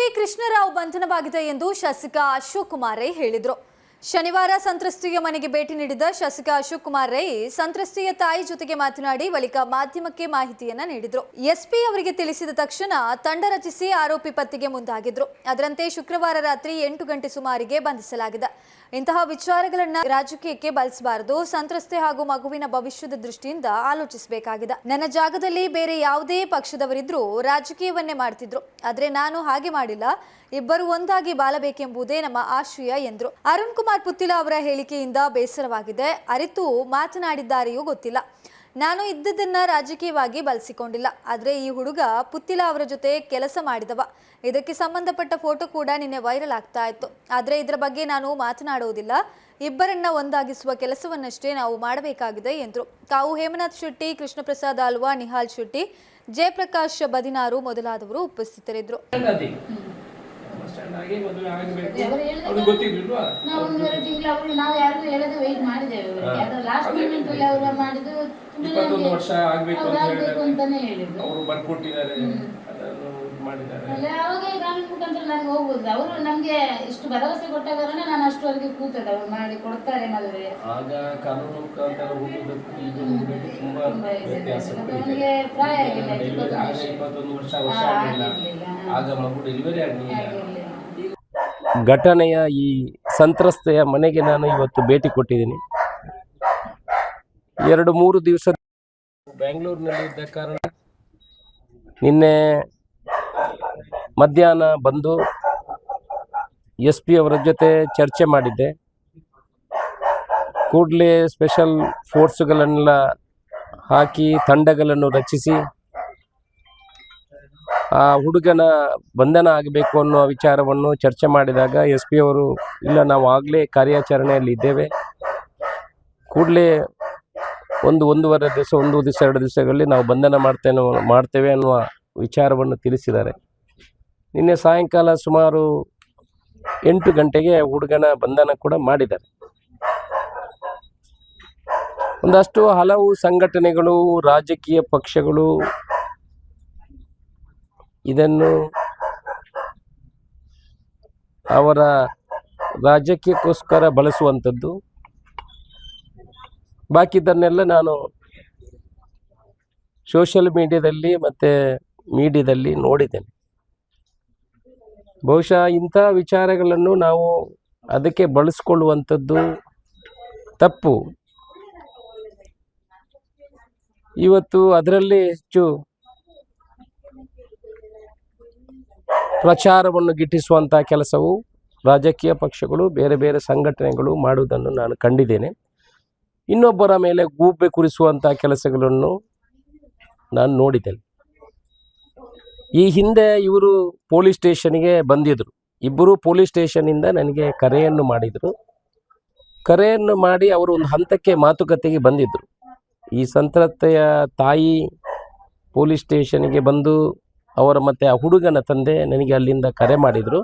ಆರೋಪಿ ಕೃಷ್ಣರಾವ್ ಬಂಧನವಾಗಿದೆ ಎಂದು ಶಾಸಕ ಅಶೋಕ್ ಕುಮಾರ್ ರೈ ಹೇಳಿದರು. ಶನಿವಾರ ಸಂತ್ರಸ್ತೆಯ ಮನೆಗೆ ಭೇಟಿ ನೀಡಿದ ಶಾಸಕ ಅಶೋಕ್ ಕುಮಾರ್ ರೈ ಸಂತ್ರಸ್ತೆಯ ತಾಯಿ ಜೊತೆಗೆ ಮಾತನಾಡಿ ಬಳಿಕ ಮಾಧ್ಯಮಕ್ಕೆ ಮಾಹಿತಿಯನ್ನ ನೀಡಿದರು. ಎಸ್ಪಿ ಅವರಿಗೆ ತಿಳಿಸಿದ ತಕ್ಷಣ ತಂಡ ರಚಿಸಿ ಆರೋಪಿ ಪತ್ತೆಗೆ ಮುಂದಾಗಿದ್ರು. ಅದರಂತೆ ಶುಕ್ರವಾರ ರಾತ್ರಿ ಎಂಟು ಗಂಟೆ ಸುಮಾರಿಗೆ ಬಂಧಿಸಲಾಗಿದೆ. ಇಂತಹ ವಿಚಾರಗಳನ್ನ ರಾಜಕೀಯಕ್ಕೆ ಬಳಸಬಾರದು, ಸಂತ್ರಸ್ತೆ ಹಾಗೂ ಮಗುವಿನ ಭವಿಷ್ಯದ ದೃಷ್ಟಿಯಿಂದ ಆಲೋಚಿಸಬೇಕಾಗಿದೆ. ನನ್ನ ಜಾಗದಲ್ಲಿ ಬೇರೆ ಯಾವುದೇ ಪಕ್ಷದವರಿದ್ರೂ ರಾಜಕೀಯವನ್ನೇ ಮಾಡ್ತಿದ್ರು. ಆದ್ರೆ ನಾನು ಹಾಗೆ ಮಾಡಿಲ್ಲ. ಇಬ್ಬರು ಒಂದಾಗಿ ಬಾಳಬೇಕೆಂಬುದೇ ನಮ್ಮ ಆಶಯ, ಎಂದ್ರು. ಅರುಣ್ ಕುಮಾರ್ ಪುತ್ತಿಲ ಅವರ ಹೇಳಿಕೆಯಿಂದ ಬೇಸರವಾಗಿದೆ. ಅರಿತು ಮಾತನಾಡಿದ್ದಾರೆಯೂ ಗೊತ್ತಿಲ್ಲ. ನಾನು ಇದ್ದದನ್ನ ರಾಜಕೀಯವಾಗಿ ಬಳಸಿಕೊಂಡಿಲ್ಲ. ಆದ್ರೆ ಈ ಹುಡುಗ ಪುತ್ತಿಲ ಅವರ ಜೊತೆ ಕೆಲಸ ಮಾಡಿದವ. ಇದಕ್ಕೆ ಸಂಬಂಧಪಟ್ಟ ಫೋಟೋ ಕೂಡ ನಿನ್ನೆ ವೈರಲ್ ಆಗ್ತಾ ಇತ್ತು. ಆದ್ರೆ ಇದರ ಬಗ್ಗೆ ನಾನು ಮಾತನಾಡುವುದಿಲ್ಲ. ಇಬ್ಬರನ್ನ ಒಂದಾಗಿಸುವ ಕೆಲಸವನ್ನಷ್ಟೇ ನಾವು ಮಾಡಬೇಕಾಗಿದೆ ಎಂದರು. ತಾವು ಹೇಮನಾಥ್ ಶೆಟ್ಟಿ ಕೃಷ್ಣ ಪ್ರಸಾದ್ ಆಲ್ವಾ ನಿಹಾಲ್ ಶೆಟ್ಟಿ, ಜಯಪ್ರಕಾಶ್ ಬದಿನಾರು ಮೊದಲಾದವರು ಉಪಸ್ಥಿತರಿದ್ದರು. ನದಿ ಬಸ್ ಮದುವೆ ಆಗಬೇಕು ಅವ್ರಿಗೆ ಗೊತ್ತಿರ್ಲಿಲ್ವಾ ನಾವು ಒಂದೂವರೆ ತಿಂಗಳು ನಾವು ಯಾರಿಗೂ ಹೇಳದೆ ವೆಯ್ಟ್ ಮಾಡಿದ್ದೇವೆ ಲಾಸ್ಟ್ ಮೂಮೆಂಟ್ ಅಲ್ಲಿ ಅವರು ಮಾಡಿದ್ದು ತುಂಬಾ ಇಪ್ಪತ್ತೊಂದು ವರ್ಷ ಆಗ್ಬೇಕು ಅಂತ ಅಂತಾನೆ ಹೇಳಿದ್ರು. ಅವರು ಬರ್ಕೊಟ್ಟಿದ್ದಾರೆ ಅದನ್ನು ಮಾಡಿದ್ದಾರೆ. ಅವಾಗ ಮುಖಾಂತರ ನನಗೆ ಹೋಗ್ಬೋದು. ಅವರು ನಮ್ಗೆ ಇಷ್ಟು ಭರವಸೆ ಕೊಟ್ಟ ಕಾರಣ ನಾನು ಅಷ್ಟುವರೆಗೆ ಕೂತದೆ ಅವ್ರು ಮಾಡಿ ಕೊಡ್ತಾರೆ ಮದುವೆ. ಆಗ ಕಾನೂನು ಮುಖಾಂತರ ಈಗ ತುಂಬಾ. ವ್ಯತ್ಯಾಸ ಪ್ರಾಯ ಆಗಿಲ್ಲ, ಇಪ್ಪತ್ತೊಂದು ವರ್ಷ. ವರ್ಷ. ಆಗ ಮಗು ಡೆಲಿವರಿ ಆಗಲಿಲ್ಲ. ಘಟನೆಯ ಈ ಸಂತ್ರಸ್ತೆಯ ಮನೆಗೆ ನಾನು ಇವತ್ತು ಭೇಟಿ ಕೊಟ್ಟಿದ್ದೀನಿ. ಎರಡು ಮೂರು ದಿವಸ ಬೆಂಗಳೂರಿನಲ್ಲಿ ಇದ್ದ ಕಾರಣ ನಿನ್ನೆ ಮಧ್ಯಾಹ್ನ ಬಂದು ಎಸ್ ಪಿ ಅವರ ಜೊತೆ ಚರ್ಚೆ ಮಾಡಿದ್ದೆ. ಕೂಡಲೇ ಸ್ಪೆಷಲ್ ಫೋರ್ಸ್ಗಳನ್ನೆಲ್ಲ ಹಾಕಿ ತಂಡಗಳನ್ನು ರಚಿಸಿ ಆ ಹುಡುಗನ ಬಂಧನ ಆಗಬೇಕು ಅನ್ನೋ ವಿಚಾರವನ್ನು ಚರ್ಚೆ ಮಾಡಿದಾಗ ಎಸ್ ಪಿ ಅವರು, ಇಲ್ಲ, ನಾವು ಆಗಲೇ ಕಾರ್ಯಾಚರಣೆಯಲ್ಲಿ ಇದ್ದೇವೆ. ಕೂಡಲೇ ಒಂದು ಒಂದೂವರೆ ದಿವಸ, ಒಂದು ದಿವಸ, ಎರಡು ದಿವಸಗಳಲ್ಲಿ ನಾವು ಬಂಧನ ಮಾಡ್ತೇನೆ, ಮಾಡ್ತೇವೆ ಅನ್ನುವ ವಿಚಾರವನ್ನು ತಿಳಿಸಿದ್ದಾರೆ. ನಿನ್ನೆ ಸಾಯಂಕಾಲ ಸುಮಾರು ಎಂಟು ಗಂಟೆಗೆ ಹುಡುಗನ ಬಂಧನ ಕೂಡ ಮಾಡಿದ್ದಾರೆ. ಒಂದಷ್ಟು ಹಲವು ಸಂಘಟನೆಗಳು, ರಾಜಕೀಯ ಪಕ್ಷಗಳು ಇದನ್ನು ಅವರ ರಾಜಕೀಯಕ್ಕೋಸ್ಕರ ಬಳಸುವಂಥದ್ದು. ಬಾಕಿದ್ದನ್ನೆಲ್ಲ ನಾನು ಸೋಷಿಯಲ್ ಮೀಡಿಯಾದಲ್ಲಿ ಮತ್ತು ಮೀಡಿಯಾದಲ್ಲಿ ನೋಡಿದ್ದೇನೆ. ಬಹುಶಃ ಇಂಥ ವಿಚಾರಗಳನ್ನು ನಾವು ಅದಕ್ಕೆ ಬಳಸ್ಕೊಳ್ಳುವಂಥದ್ದು ತಪ್ಪು. ಇವತ್ತು ಅದರಲ್ಲಿ ಹೆಚ್ಚು ಪ್ರಚಾರವನ್ನು ಗಿಟ್ಟಿಸುವಂಥ ಕೆಲಸವು ರಾಜಕೀಯ ಪಕ್ಷಗಳು, ಬೇರೆ ಬೇರೆ ಸಂಘಟನೆಗಳು ಮಾಡುವುದನ್ನು ನಾನು ಕಂಡಿದ್ದೇನೆ. ಇನ್ನೊಬ್ಬರ ಮೇಲೆ ಗೂಬೆ ಕುರಿಸುವಂಥ ಕೆಲಸಗಳನ್ನು ನಾನು ನೋಡಿದ್ದೇನೆ. ಈ ಹಿಂದೆ ಇವರು ಪೊಲೀಸ್ ಸ್ಟೇಷನ್ಗೆ ಬಂದಿದ್ದರು ಇಬ್ಬರು ಪೊಲೀಸ್ ಸ್ಟೇಷನ್ನಿಂದ ನನಗೆ ಕರೆಯನ್ನು ಮಾಡಿದರು. ಕರೆಯನ್ನು ಮಾಡಿ ಅವರು ಒಂದು ಹಂತಕ್ಕೆ ಮಾತುಕತೆಗೆ ಬಂದಿದ್ದರು ಈ ಸಂತ್ರತೆಯ ತಾಯಿ ಪೊಲೀಸ್ ಸ್ಟೇಷನ್ಗೆ ಬಂದು ಅವರ ಮತ್ತು ಆ ಹುಡುಗನ ತಂದೆ ನನಗೆ ಅಲ್ಲಿಂದ ಕರೆ ಮಾಡಿದರು.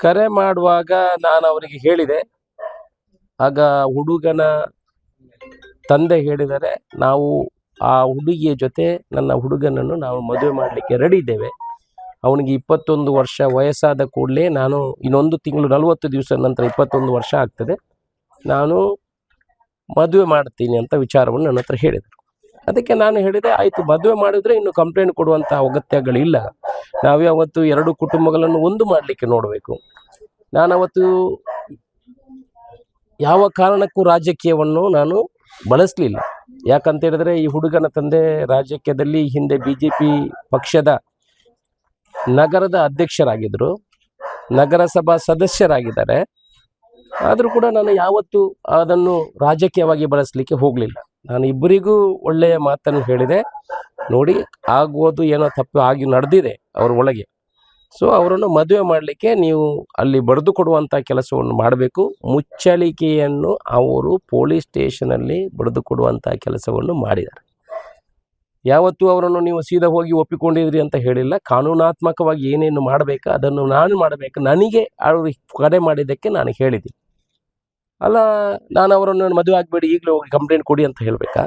ಕರೆ ಮಾಡುವಾಗ ನಾನು ಅವರಿಗೆ ಹೇಳಿದೆ, ಆಗ ಹುಡುಗನ ತಂದೆ ಹೇಳಿದರೆ, ನಾವು ಆ ಹುಡುಗಿಯ ಜೊತೆ ನನ್ನ ಹುಡುಗನನ್ನು ನಾವು ಮದುವೆ ಮಾಡಲಿಕ್ಕೆ ರೆಡಿ ಇದ್ದೇವೆ. ಅವನಿಗೆ ಇಪ್ಪತ್ತೊಂದು ವರ್ಷ ವಯಸ್ಸಾದ ಕೂಡಲೇ ನಾನು ಇನ್ನೊಂದು ತಿಂಗಳು ನಲವತ್ತು ದಿವಸ ನಂತರ ಇಪ್ಪತ್ತೊಂದು ವರ್ಷ ಆಗ್ತದೆ. ನಾನು ಮದುವೆ ಮಾಡ್ತೀನಿ ಅಂತ ವಿಚಾರವನ್ನು ನನ್ನ ಹತ್ರ ಹೇಳಿದರು ಅದಕ್ಕೆ ನಾನು ಹೇಳಿದೆ, ಆಯಿತು, ಮದುವೆ ಮಾಡಿದ್ರೆ ಇನ್ನು ಕಂಪ್ಲೇಂಟ್ ಕೊಡುವಂಥ ಅಗತ್ಯಗಳಿಲ್ಲ. ನಾವು ಅವತ್ತು ಎರಡು ಕುಟುಂಬಗಳನ್ನು ಒಂದು ಮಾಡಲಿಕ್ಕೆ ನೋಡಬೇಕು. ನಾನು ಅವತ್ತು ಯಾವ ಕಾರಣಕ್ಕೂ ರಾಜಕೀಯವನ್ನು ನಾನು ಬಳಸಲಿಲ್ಲ. ಯಾಕಂತ ಹೇಳಿದ್ರೆ, ಈ ಹುಡುಗನ ತಂದೆ ರಾಜಕೀಯದಲ್ಲಿ ಹಿಂದೆ ಬಿ ಜೆ ಪಿ ಪಕ್ಷದ ನಗರದ ಅಧ್ಯಕ್ಷರಾಗಿದ್ದರು ನಗರಸಭಾ ಸದಸ್ಯರಾಗಿದ್ದಾರೆ. ಆದರೂ ಕೂಡ ನಾನು ಯಾವತ್ತೂ ಅದನ್ನು ರಾಜಕೀಯವಾಗಿ ಬಳಸಲಿಕ್ಕೆ ಹೋಗಲಿಲ್ಲ. ನಾನು ಇಬ್ಬರಿಗೂ ಒಳ್ಳೆಯ ಮಾತನ್ನು ಹೇಳಿದೆ. ನೋಡಿ, ಆಗುವುದು ಏನೋ ತಪ್ಪು ಆಗಿ ನಡೆದಿದೆ ಅವರ ಒಳಗೆ. ಸೊ ಅವರನ್ನು ಮದುವೆ ಮಾಡಲಿಕ್ಕೆ ನೀವು ಅಲ್ಲಿ ಬರೆದು ಕೊಡುವಂಥ ಕೆಲಸವನ್ನು ಮಾಡಬೇಕು. ಮುಚ್ಚಳಿಕೆಯನ್ನು ಅವರು ಪೊಲೀಸ್ ಸ್ಟೇಷನಲ್ಲಿ ಬರೆದು ಕೊಡುವಂಥ ಕೆಲಸವನ್ನು ಮಾಡಿದ್ದಾರೆ. ಯಾವತ್ತೂ ಅವರನ್ನು ನೀವು ಸೀದಾ ಹೋಗಿ ಒಪ್ಪಿಕೊಂಡಿದ್ರಿ ಅಂತ ಹೇಳಿಲ್ಲ. ಕಾನೂನಾತ್ಮಕವಾಗಿ ಏನೇನು ಮಾಡಬೇಕು, ಅದನ್ನು ನಾನು ಮಾಡಬೇಕು. ನನಗೆ ಅವರು ಕರೆ ಮಾಡಿದ್ದಕ್ಕೆ ನಾನು ಹೇಳಿದ್ದೀನಿ. ಅಲ್ಲ, ನಾನು ಅವರನ್ನು ಮದುವೆ ಆಗಬೇಡಿ, ಈಗಲೇ ಹೋಗಿ ಕಂಪ್ಲೇಂಟ್ ಕೊಡಿ ಅಂತ ಹೇಳಬೇಕಾ?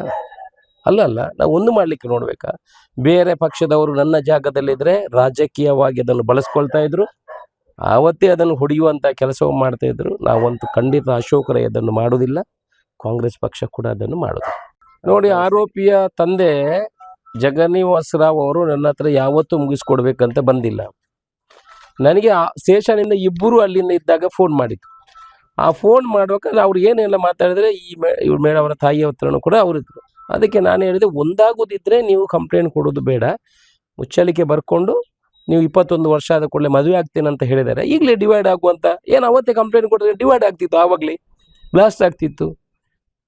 ಅಲ್ಲ ಅಲ್ಲ, ನಾವು ಒಂದು ಮಾಡಲಿಕ್ಕೆ ನೋಡಬೇಕಾ? ಬೇರೆ ಪಕ್ಷದವರು ನನ್ನ ಜಾಗದಲ್ಲಿದ್ದರೆ ರಾಜಕೀಯವಾಗಿ ಅದನ್ನು ಬಳಸ್ಕೊಳ್ತಾ ಇದ್ರು. ಆವತ್ತೇ ಅದನ್ನು ಹೊಡೆಯುವಂಥ ಕೆಲಸವನ್ನು ಮಾಡ್ತಾ ಇದ್ರು. ನಾವಂತೂ ಖಂಡಿತ ಅಶೋಕ್ ರೈ ಅದನ್ನು ಮಾಡೋದಿಲ್ಲ ಕಾಂಗ್ರೆಸ್ ಪಕ್ಷ ಕೂಡ ಅದನ್ನು ಮಾಡೋದು ನೋಡಿ, ಆರೋಪಿಯ ತಂದೆ ಜಗನ್ನಿವಾಸ ರಾವ್ ಅವರು ನನ್ನ ಹತ್ರ ಯಾವತ್ತೂ ಮುಗಿಸ್ಕೊಡ್ಬೇಕಂತ ಬಂದಿಲ್ಲ. ನನಗೆ ಆ ಸ್ಟೇಷನಿಂದ ಇಬ್ಬರು ಅಲ್ಲಿಂದ ಇದ್ದಾಗ ಫೋನ್ ಮಾಡಿದ್ರು ಆ ಫೋನ್ ಮಾಡ್ಬೇಕಾದ್ರೆ ಅವ್ರು ಏನೆಲ್ಲ ಮಾತಾಡಿದ್ರೆ ಈ ಇವ್ರ ಮೇಡ ಅವರ ತಾಯಿ ಹತ್ರನೂ ಕೂಡ ಅವರಿದ್ರು ಅದಕ್ಕೆ ನಾನು ಹೇಳಿದೆ, ಒಂದಾಗೋದಿದ್ರೆ ನೀವು ಕಂಪ್ಲೇಂಟ್ ಕೊಡೋದು ಬೇಡ. ಮುಚ್ಚಾಲಿಕೆ ಬರ್ಕೊಂಡು ನೀವು ಇಪ್ಪತ್ತೊಂದು ವರ್ಷ ಆದ ಕೂಡಲೇ ಮದುವೆ ಆಗ್ತೇನೆ ಅಂತ ಹೇಳಿದ್ದಾರೆ ಈಗಲೇ ಡಿವೈಡ್ ಆಗುವಂತ, ಏನು ಅವತ್ತೇ ಕಂಪ್ಲೇಂಟ್ ಕೊಟ್ಟರೆ ಡಿವೈಡ್ ಆಗ್ತಿತ್ತು ಆವಾಗಲೇ ಬ್ಲಾಸ್ಟ್ ಆಗ್ತಿತ್ತು.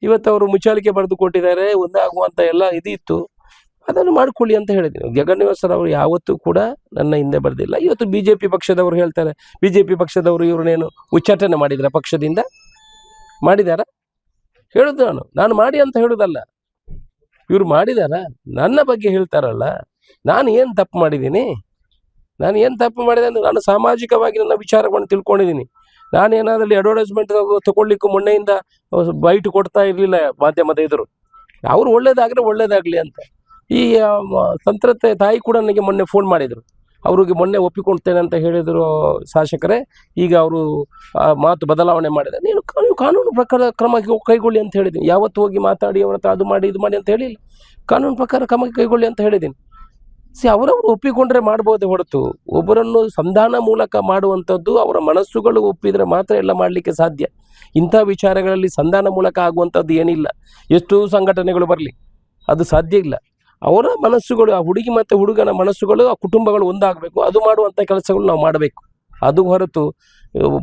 ಇವತ್ತು ಅವರು ಮುಚ್ಚಾಲಿಕೆ ಬರೆದು ಕೊಟ್ಟಿದ್ದಾರೆ, ಒಂದಾಗುವಂತ ಎಲ್ಲ ಇದಿತ್ತು. ಅದನ್ನು ಮಾಡ್ಕೊಳ್ಳಿ ಅಂತ ಹೇಳಿದ್ದೀನಿ. ಜಗನ್ನಿವಾಸರ್ ಅವರು ಯಾವತ್ತೂ ಕೂಡ ನನ್ನ ಹಿಂದೆ ಬರೆದಿಲ್ಲ. ಇವತ್ತು ಬಿ ಜೆ ಪಿ ಪಕ್ಷದವರು ಹೇಳ್ತಾರೆ. ಬಿ ಜೆ ಪಿ ಪಕ್ಷದವರು ಇವ್ರನ್ನೇನು ಉಚ್ಚಾಟನೆ ಮಾಡಿದ್ರ? ಪಕ್ಷದಿಂದ ಮಾಡಿದಾರ? ಹೇಳುದು ನಾನು. ನಾನು ಮಾಡಿ ಅಂತ ಹೇಳುದಲ್ಲ. ಇವ್ರು ಮಾಡಿದಾರ? ನನ್ನ ಬಗ್ಗೆ ಹೇಳ್ತಾರಲ್ಲ. ನಾನು ಏನು ತಪ್ಪು ಮಾಡಿದ್ದೀನಿ? ನಾನು ಏನು ತಪ್ಪು ಮಾಡಿದೆ ಅಂದ್ರೆ ನಾನು ಸಾಮಾಜಿಕವಾಗಿ ನನ್ನ ವಿಚಾರವನ್ನು ತಿಳ್ಕೊಂಡಿದ್ದೀನಿ. ಏನಾದ್ರೂ ಅಡ್ವರ್ಟೈಸ್ಮೆಂಟ್ ತಗೊಳ್ಲಿಕ್ಕೂ ಮೊನ್ನೆಯಿಂದ ಬೈಟ್ ಕೊಡ್ತಾ ಇರಲಿಲ್ಲ ಮಾಧ್ಯಮದ ಎದುರು. ಅವ್ರು ಒಳ್ಳೇದಾಗ್ರೆ ಒಳ್ಳೇದಾಗ್ಲಿ ಅಂತ. ಈ ತಂತ್ರತೆ ತಾಯಿ ಕೂಡ ನನಗೆ ಮೊನ್ನೆ ಫೋನ್ ಮಾಡಿದರು. ಅವ್ರಿಗೆ ಮೊನ್ನೆ ಒಪ್ಪಿಕೊಳ್ತೇನೆ ಅಂತ ಹೇಳಿದರು ಶಾಸಕರೇ. ಈಗ ಅವರು ಮಾತು ಬದಲಾವಣೆ ಮಾಡಿದ್ದಾರೆ. ನೀನು ನೀವು ಕಾನೂನು ಪ್ರಕಾರ ಕ್ರಮ ಕೈಗೊಳ್ಳಿ ಅಂತ ಹೇಳಿದ್ದೀನಿ. ಯಾವತ್ತು ಹೋಗಿ ಮಾತಾಡಿ, ಅವ್ರ ಹತ್ರ ಅದು ಮಾಡಿ, ಇದು ಮಾಡಿ ಅಂತ ಹೇಳಿಲ್ಲ. ಕಾನೂನು ಪ್ರಕಾರ ಕ್ರಮ ಕೈಗೊಳ್ಳಿ ಅಂತ ಹೇಳಿದ್ದೀನಿ. ಸಿ, ಅವರವರು ಒಪ್ಪಿಕೊಂಡ್ರೆ ಮಾಡ್ಬೋದೇ ಹೊರತು. ಒಬ್ಬರನ್ನು ಸಂಧಾನ ಮೂಲಕ ಮಾಡುವಂಥದ್ದು ಅವರ ಮನಸ್ಸುಗಳು ಒಪ್ಪಿದರೆ ಮಾತ್ರ ಎಲ್ಲ ಮಾಡಲಿಕ್ಕೆ ಸಾಧ್ಯ. ಇಂಥ ವಿಚಾರಗಳಲ್ಲಿ ಸಂಧಾನ ಮೂಲಕ ಆಗುವಂಥದ್ದು ಏನಿಲ್ಲ. ಎಷ್ಟು ಸಂಘಟನೆಗಳು ಬರಲಿ. ಅದು ಸಾಧ್ಯ ಇಲ್ಲ. ಅವರ ಮನಸ್ಸುಗಳು ಆ ಹುಡುಗಿ ಮತ್ತು ಹುಡುಗನ ಮನಸ್ಸುಗಳು ಆ ಕುಟುಂಬಗಳು ಒಂದಾಗಬೇಕು. ಅದು ಮಾಡುವಂಥ ಕೆಲಸಗಳು ನಾವು ಮಾಡಬೇಕು. ಅದು ಹೊರತು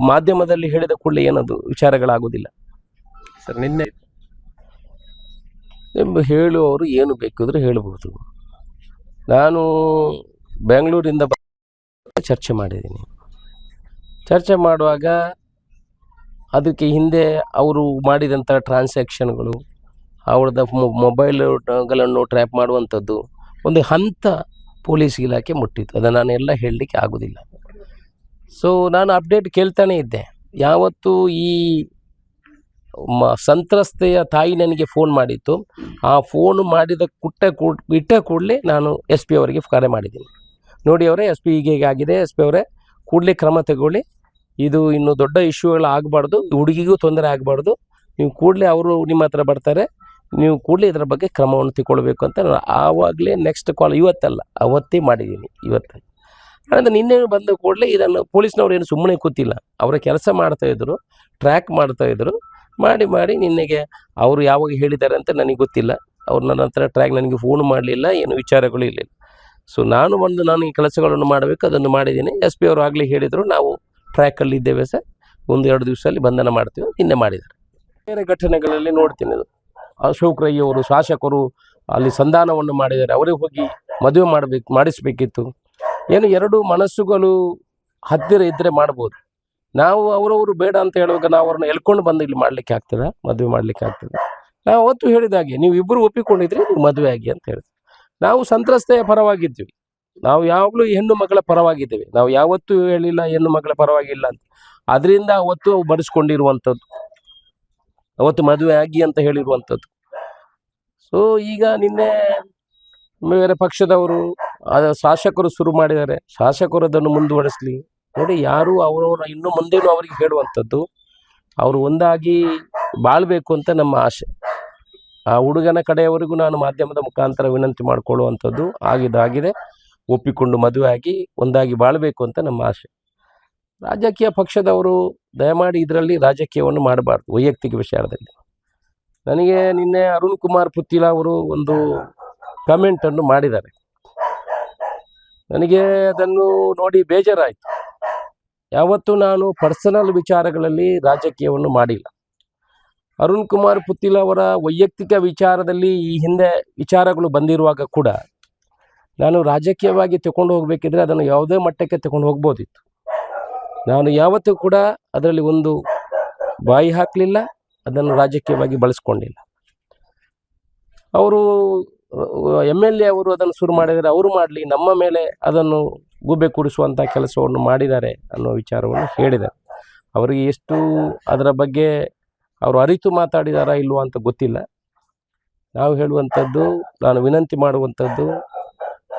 ಮಾಧ್ಯಮದಲ್ಲಿ ಹೇಳಿದ ಕೂಡಲೇ ಏನದು ವಿಚಾರಗಳಾಗುವುದಿಲ್ಲ. ಸರ್ ನಿನ್ನೆ ಎಂಬ ಹೇಳುವವರು ಏನು ಬೇಕಿದ್ರೆ ಹೇಳಬಹುದು. ನಾನು ಬೆಂಗಳೂರಿಂದ ಬ- ಚರ್ಚೆ ಮಾಡಿದ್ದೀನಿ. ಚರ್ಚೆ ಮಾಡುವಾಗ ಅದಕ್ಕೆ ಹಿಂದೆ ಅವರು ಮಾಡಿದಂಥ ಟ್ರಾನ್ಸಾಕ್ಷನ್ಗಳು ಅವ್ರದ್ದು ಮೊಬೈಲ್ಗಳನ್ನು ಟ್ರ್ಯಾಪ್ ಮಾಡುವಂಥದ್ದು ಒಂದು ಹಂತ ಪೊಲೀಸ್ ಇಲಾಖೆ ಮುಟ್ಟಿತ್ತು. ಅದನ್ನು ನಾನು ಎಲ್ಲ ಹೇಳಲಿಕ್ಕೆ ಆಗೋದಿಲ್ಲ. ಸೊ ನಾನು ಅಪ್ಡೇಟ್ ಕೇಳ್ತಾನೇ ಇದ್ದೆ. ಯಾವತ್ತು ಈ ಮ, ಸಂತ್ರಸ್ತೆಯ ತಾಯಿ ನನಗೆ ಫೋನ್ ಮಾಡಿತ್ತು. ಆ ಫೋನ್ ಮಾಡಿದ ಕುಟ್ಟ ಕೂಡ್ ಇಟ್ಟ ಕೂಡಲೇ ನಾನು ಎಸ್ ಪಿ ಅವರಿಗೆ ಕರೆ ಮಾಡಿದ್ದೀನಿ. ನೋಡಿ ಅವರೇ ಎಸ್ ಪಿ ಈಗ ಆಗಿದೆ. ಎಸ್ ಪಿ ಅವರೇ, ಕೂಡಲೇ ಕ್ರಮ ತಗೊಳ್ಳಿ. ಇದು ಇನ್ನು ದೊಡ್ಡ ಇಶ್ಯೂಗಳು ಆಗಬಾರ್ದು ಹುಡುಗಿಗೂ ತೊಂದರೆ ಆಗಬಾರ್ದು. ನೀವು ಕೂಡಲೇ ಅವರು ನಿಮ್ಮ ಹತ್ರ ಬರ್ತಾರೆ. ನೀವು ಕೂಡಲೇ ಇದರ ಬಗ್ಗೆ ಕ್ರಮವನ್ನು ತಗೊಳ್ಬೇಕು ಅಂತ ನಾನು ಆವಾಗಲೇ ನೆಕ್ಸ್ಟ್ ಕಾಲ್ ಇವತ್ತಲ್ಲ, ಅವತ್ತೇ ಮಾಡಿದ್ದೀನಿ, ಇವತ್ತು. ಅಂದರೆ ನಿನ್ನೆ ಬಂದ ಕೂಡಲೇ ಇದನ್ನು ಪೊಲೀಸ್ನವ್ರು ಏನು ಸುಮ್ಮನೆ ಕೂತಿಲ್ಲ, ಅವರ ಕೆಲಸ ಮಾಡ್ತಾಯಿದ್ರು ಟ್ರ್ಯಾಕ್ ಮಾಡ್ತಾಯಿದ್ರು ಮಾಡಿ ಮಾಡಿ ನಿನ್ನೆಗೆ ಅವರು ಯಾವಾಗ ಹೇಳಿದ್ದಾರೆ ಅಂತ ನನಗೆ ಗೊತ್ತಿಲ್ಲ, ಅವ್ರು ನನ್ನ ಹತ್ರ ಟ್ರ್ಯಾಕ್ ನನಗೆ ಫೋನ್ ಮಾಡಲಿಲ್ಲ, ಏನು ವಿಚಾರಗಳು ಇರಲಿಲ್ಲ. ಸೊ ನಾನು ಒಂದು, ನಾನು ಈ ಕೆಲಸಗಳನ್ನು ಮಾಡಬೇಕು, ಅದನ್ನು ಮಾಡಿದ್ದೀನಿ ಎಸ್ ಪಿ ಅವರು ಆಗಲೇ ಹೇಳಿದರು, ನಾವು ಟ್ರ್ಯಾಕಲ್ಲಿ ಇದ್ದೇವೆ ಸರ್, ಒಂದು ಎರಡು ದಿವಸದಲ್ಲಿ ಬಂಧನ ಮಾಡ್ತೀವಿ ನಿನ್ನೆ ಮಾಡಿದ್ದಾರೆ. ಬೇರೆ ಘಟನೆಗಳಲ್ಲಿ ನೋಡ್ತೀನಿ ಅದು. ಅಶೋಕ್ ರೈ ಅವರು ಶಾಸಕರು ಅಲ್ಲಿ ಸಂಧಾನವನ್ನು ಮಾಡಿದ್ದಾರೆ. ಅವರಿಗೆ ಹೋಗಿ ಮದುವೆ ಮಾಡಬೇಕು, ಮಾಡಿಸಬೇಕಿತ್ತು. ಏನು ಎರಡು ಮನಸ್ಸುಗಳು ಹತ್ತಿರ ಇದ್ದರೆ ಮಾಡ್ಬೋದು. ನಾವು ಅವರವರು ಬೇಡ ಅಂತ ಹೇಳುವಾಗ ನಾವು ಅವ್ರನ್ನ ಎಳ್ಕೊಂಡು ಬಂದು ಇಲ್ಲಿ ಮಾಡಲಿಕ್ಕೆ ಆಗ್ತದೆ, ಮದುವೆ ಮಾಡಲಿಕ್ಕೆ ಆಗ್ತದೆ. ನಾವು ಅವತ್ತು ಹೇಳಿದಾಗೆ ನೀವು ಇಬ್ಬರು ಒಪ್ಪಿಕೊಂಡಿದ್ರೆ ನೀವು ಮದುವೆ ಆಗಿ ಅಂತ ಹೇಳಿದ್ವಿ ನಾವು ಸಂತ್ರಸ್ತೆಯ ಪರವಾಗಿದ್ವಿ. ನಾವು ಯಾವಾಗಲೂ ಹೆಣ್ಣು ಮಕ್ಕಳ ಪರವಾಗಿದ್ದೇವೆ. ನಾವು ಯಾವತ್ತೂ ಹೇಳಿಲ್ಲ ಹೆಣ್ಣು ಮಕ್ಕಳ ಪರವಾಗಿಲ್ಲ ಅಂತ. ಅದರಿಂದ ಅವತ್ತು ಬರೆಸ್ಕೊಂಡಿರುವಂಥದ್ದು ಅವತ್ತು ಮದುವೆ ಆಗಿ ಅಂತ ಹೇಳಿರುವಂಥದ್ದು. ಸೊ ಈಗ ನಿನ್ನೆ ಬೇರೆ ಪಕ್ಷದವರು ಅದ ಶಾಸಕರು ಶುರು ಮಾಡಿದ್ದಾರೆ. ಶಾಸಕರು ಅದನ್ನು ಮುಂದುವರಿಸಲಿ. ನೋಡಿ, ಯಾರು ಅವರವರ ಇನ್ನು ಮುಂದೇನು ಅವರಿಗೆ ಹೇಳುವಂಥದ್ದು, ಅವರು ಒಂದಾಗಿ ಬಾಳ್ಬೇಕು ಅಂತ ನಮ್ಮ ಆಸೆ ಆ ಹುಡುಗನ ಕಡೆಯವರೆಗೂ ನಾನು ಮಾಧ್ಯಮದ ಮುಖಾಂತರ ವಿನಂತಿ ಮಾಡಿಕೊಳ್ಳುವಂಥದ್ದು ಆಗಿದಾಗಿದೆ ಒಪ್ಪಿಕೊಂಡು ಮದುವೆ ಆಗಿ ಒಂದಾಗಿ ಬಾಳ್ಬೇಕು ಅಂತ ನಮ್ಮ ಆಸೆ ರಾಜಕೀಯ ಪಕ್ಷದವರು ದಯಮಾಡಿ ಇದರಲ್ಲಿ ರಾಜಕೀಯವನ್ನು ಮಾಡಬಾರ್ದು, ವೈಯಕ್ತಿಕ ವಿಚಾರದಲ್ಲಿ ನನಗೆ ನಿನ್ನೆ ಅರುಣ್ ಕುಮಾರ್ ಪುತ್ತಿಲ ಅವರು ಒಂದು ಕಮೆಂಟನ್ನು ಮಾಡಿದ್ದಾರೆ. ನನಗೆ ಅದನ್ನು ನೋಡಿ ಬೇಜಾರಾಯಿತು. ಯಾವತ್ತೂ ನಾನು ಪರ್ಸನಲ್ ವಿಚಾರಗಳಲ್ಲಿ ರಾಜಕೀಯವನ್ನು ಮಾಡಿಲ್ಲ. ಅರುಣ್ ಕುಮಾರ್ ಪುತ್ತಿಲ ಅವರ ವೈಯಕ್ತಿಕ ವಿಚಾರದಲ್ಲಿ ಈ ಹಿಂದೆ ವಿಚಾರಗಳು ಬಂದಿರುವಾಗ ಕೂಡ ನಾನು ರಾಜಕೀಯವಾಗಿ ತಗೊಂಡು ಹೋಗಬೇಕಿದ್ರೆ ಅದನ್ನು ಯಾವುದೇ ಮಟ್ಟಕ್ಕೆ ತಗೊಂಡು ಹೋಗ್ಬೋದಿತ್ತು. ನಾನು ಯಾವತ್ತೂ ಕೂಡ ಅದರಲ್ಲಿ ಒಂದು ಬಾಯಿ ಹಾಕಲಿಲ್ಲ, ಅದನ್ನು ರಾಜಕೀಯವಾಗಿ ಬಳಸ್ಕೊಂಡಿಲ್ಲ. ಅವರು, ಎಂ ಎಲ್ ಎ ಅವರು ಅದನ್ನು ಶುರು ಮಾಡಿದರೆ ಅವರು ಮಾಡಲಿ, ನಮ್ಮ ಮೇಲೆ ಅದನ್ನು ಗೂಬೆ ಕೂಡಿಸುವಂಥ ಕೆಲಸವನ್ನು ಮಾಡಿದ್ದಾರೆ ಅನ್ನೋ ವಿಚಾರವನ್ನು ಹೇಳಿದ್ದಾರೆ ಅವರಿಗೆ ಎಷ್ಟು ಅದರ ಬಗ್ಗೆ ಅವರು ಅರಿತು ಮಾತಾಡಿದಾರಾ ಇಲ್ವಾ ಅಂತ ಗೊತ್ತಿಲ್ಲ. ನಾವು ಹೇಳುವಂಥದ್ದು, ನಾನು ವಿನಂತಿ ಮಾಡುವಂಥದ್ದು,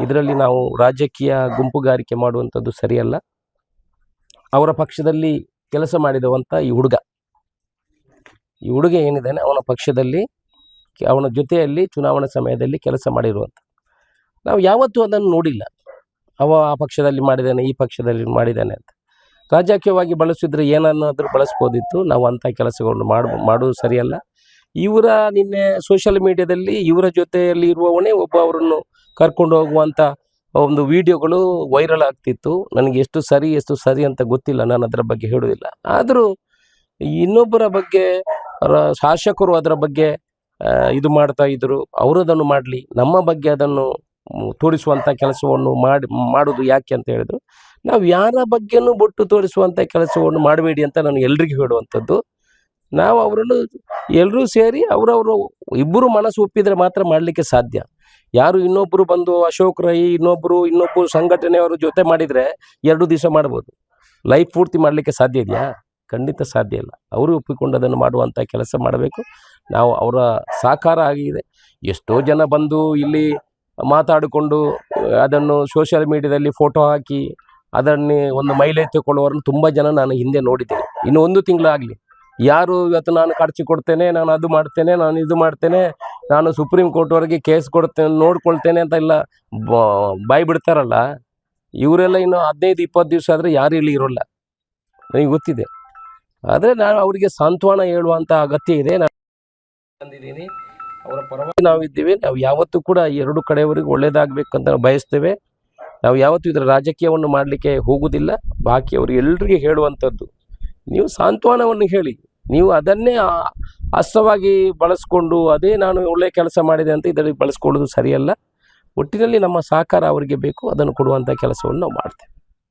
ಇದರಲ್ಲಿ ನಾವು ರಾಜಕೀಯ ಗುಂಪುಗಾರಿಕೆ ಮಾಡುವಂಥದ್ದು ಸರಿಯಲ್ಲ. ಅವರ ಪಕ್ಷದಲ್ಲಿ ಕೆಲಸ ಮಾಡಿದವಂಥ ಈ ಹುಡುಗ. ಈ ಹುಡುಗ ಏನಿದ್ದಾನೆ, ಅವನ ಪಕ್ಷದಲ್ಲಿ ಅವನ ಜೊತೆಯಲ್ಲಿ ಚುನಾವಣಾ ಸಮಯದಲ್ಲಿ ಕೆಲಸ ಮಾಡಿರುವಂಥ ನಾವು ಯಾವತ್ತೂ ಅದನ್ನು ನೋಡಿಲ್ಲ. ಅವ ಆ ಪಕ್ಷದಲ್ಲಿ ಮಾಡಿದ್ದಾನೆ ಈ ಪಕ್ಷದಲ್ಲಿ ಮಾಡಿದ್ದಾನೆ ಅಂತ. ರಾಜಕೀಯವಾಗಿ ಬಳಸಿದ್ರೆ ಏನನ್ನಾದರೂ ಬಳಸ್ಬೋದಿತ್ತು. ನಾವು ಅಂಥ ಕೆಲಸಗಳನ್ನು ಮಾಡ, ಮಾಡೋದು ಸರಿಯಲ್ಲ. ಇವರ ನಿನ್ನೆ ಸೋಷಿಯಲ್ ಮೀಡಿಯಾದಲ್ಲಿ ಇವರ ಜೊತೆಯಲ್ಲಿ ಇರುವವನೇ ಒಬ್ಬ ಅವರನ್ನು ಕರ್ಕೊಂಡು ಹೋಗುವಂಥ ಒಂದು ವಿಡಿಯೋಗಳು ವೈರಲ್ ಆಗ್ತಿತ್ತು. ನನಗೆ ಎಷ್ಟು ಸರಿ ಎಷ್ಟು ಸರಿ ಅಂತ ಗೊತ್ತಿಲ್ಲ. ನಾನು ಅದರ ಬಗ್ಗೆ ಹೇಳುವುದಿಲ್ಲ. ಆದರೂ ಇನ್ನೊಬ್ಬರ ಬಗ್ಗೆ ಶಾಸಕರು ಅದರ ಬಗ್ಗೆ ಇದು ಮಾಡ್ತಾ ಇದ್ರು. ಅವರು ಅದನ್ನು ಮಾಡಲಿ. ನಮ್ಮ ಬಗ್ಗೆ ಅದನ್ನು ತೋರಿಸುವಂಥ ಕೆಲಸವನ್ನು ಮಾಡಿ ಮಾಡೋದು ಯಾಕೆ ಅಂತ ಹೇಳಿದ್ರು. ನಾವು ಯಾರ ಬಗ್ಗೆನೂ ಬೊಟ್ಟು ತೋರಿಸುವಂಥ ಕೆಲಸವನ್ನು ಮಾಡಬೇಡಿ ಅಂತ ನಾನು ಎಲ್ರಿಗೂ ಹೇಳುವಂಥದ್ದು. ನಾವು ಅವರನ್ನು ಎಲ್ಲರೂ ಸೇರಿ ಅವರವರು ಇಬ್ಬರು ಮನಸ್ಸು ಒಪ್ಪಿದರೆ ಮಾತ್ರ ಮಾಡಲಿಕ್ಕೆ ಸಾಧ್ಯ. ಯಾರು ಇನ್ನೊಬ್ಬರು ಬಂದು ಅಶೋಕ್ ರೈ ಇನ್ನೊಬ್ಬರು ಇನ್ನೊಬ್ಬರು ಸಂಘಟನೆಯವರು ಜೊತೆ ಮಾಡಿದರೆ ಎರಡು ದಿವಸ ಮಾಡ್ಬೋದು. ಲೈಫ್ ಪೂರ್ತಿ ಮಾಡಲಿಕ್ಕೆ ಸಾಧ್ಯ ಇದೆಯಾ? ಖಂಡಿತ ಸಾಧ್ಯ ಇಲ್ಲ. ಅವರು ಒಪ್ಪಿಕೊಂಡು ಅದನ್ನು ಮಾಡುವಂಥ ಕೆಲಸ ಮಾಡಬೇಕು. ನಾವು ಅವರ ಸಹಕಾರ ಆಗಿದೆ. ಎಷ್ಟೋ ಜನ ಬಂದು ಇಲ್ಲಿ ಮಾತಾಡಿಕೊಂಡು, ಅದನ್ನು ಸೋಷಿಯಲ್ ಮೀಡಿಯಾದಲ್ಲಿ ಫೋಟೋ ಹಾಕಿ, ಅದನ್ನೇ ಒಂದು ಮೈಲೆ ತಗೊಳ್ಳುವರನ್ನು ತುಂಬ ಜನ ನಾನು ಹಿಂದೆ ನೋಡಿದ್ದೇನೆ. ಇನ್ನು ಒಂದು ತಿಂಗಳಾಗಲಿ. ಯಾರು ಇವತ್ತು ನಾನು ಖರ್ಚು ಕೊಡ್ತೇನೆ, ನಾನು ಅದು ಮಾಡ್ತೇನೆ, ನಾನು ಇದು ಮಾಡ್ತೇನೆ ನಾನು ಸುಪ್ರೀಂ ಕೋರ್ಟ್ವರೆಗೆ ಕೇಸ್ ಕೊಡ್ತೇನೆ ನೋಡ್ಕೊಳ್ತೇನೆ ಅಂತ ಎಲ್ಲ ಬಾಯಿ ಬಿಡ್ತಾರಲ್ಲ ಇವರೆಲ್ಲ ಇನ್ನು ಹದಿನೈದು, ಇಪ್ಪತ್ತು ದಿವಸ ಆದರೆ ಯಾರು ಇಲ್ಲಿ ಇರೋಲ್ಲ. ನನಗೆ ಗೊತ್ತಿದೆ. ಆದರೆ ನಾನು ಅವರಿಗೆ ಸಾಂತ್ವನ ಹೇಳುವಂಥ ಅಗತ್ಯ ಇದೆ. ನಾನು ಬಂದಿದ್ದೀನಿ ಅವರ ಪರವಾಗಿ ನಾವು ಇದ್ದೀವಿ. ನಾವು ಯಾವತ್ತೂ ಕೂಡ ಎರಡು ಕಡೆಯವರಿಗೆ ಒಳ್ಳೇದಾಗಬೇಕಂತ ನಾವು ಬಯಸ್ತೇವೆ. ನಾವು ಯಾವತ್ತೂ ಇದರ ರಾಜಕೀಯವನ್ನು ಮಾಡಲಿಕ್ಕೆ ಹೋಗುವುದಿಲ್ಲ. ಬಾಕಿ ಅವರು ಎಲ್ರಿಗೆ ಹೇಳುವಂಥದ್ದು. ನೀವು ಸಾಂತ್ವನವನ್ನು ಹೇಳಿ. ನೀವು ಅದನ್ನೇ ಅಸ್ತ್ರವಾಗಿ ಬಳಸ್ಕೊಂಡು ಅದೇ ನಾನು ಒಳ್ಳೆಯ ಕೆಲಸ ಮಾಡಿದೆ ಅಂತ ಇದರಲ್ಲಿ ಬಳಸ್ಕೊಳ್ಳೋದು ಸರಿಯಲ್ಲ. ಒಟ್ಟಿನಲ್ಲಿ ನಮ್ಮ ಸಹಕಾರ ಅವರಿಗೆ ಬೇಕು, ಅದನ್ನು ಕೊಡುವಂಥ ಕೆಲಸವನ್ನು ನಾವು ಮಾಡ್ತೇವೆ.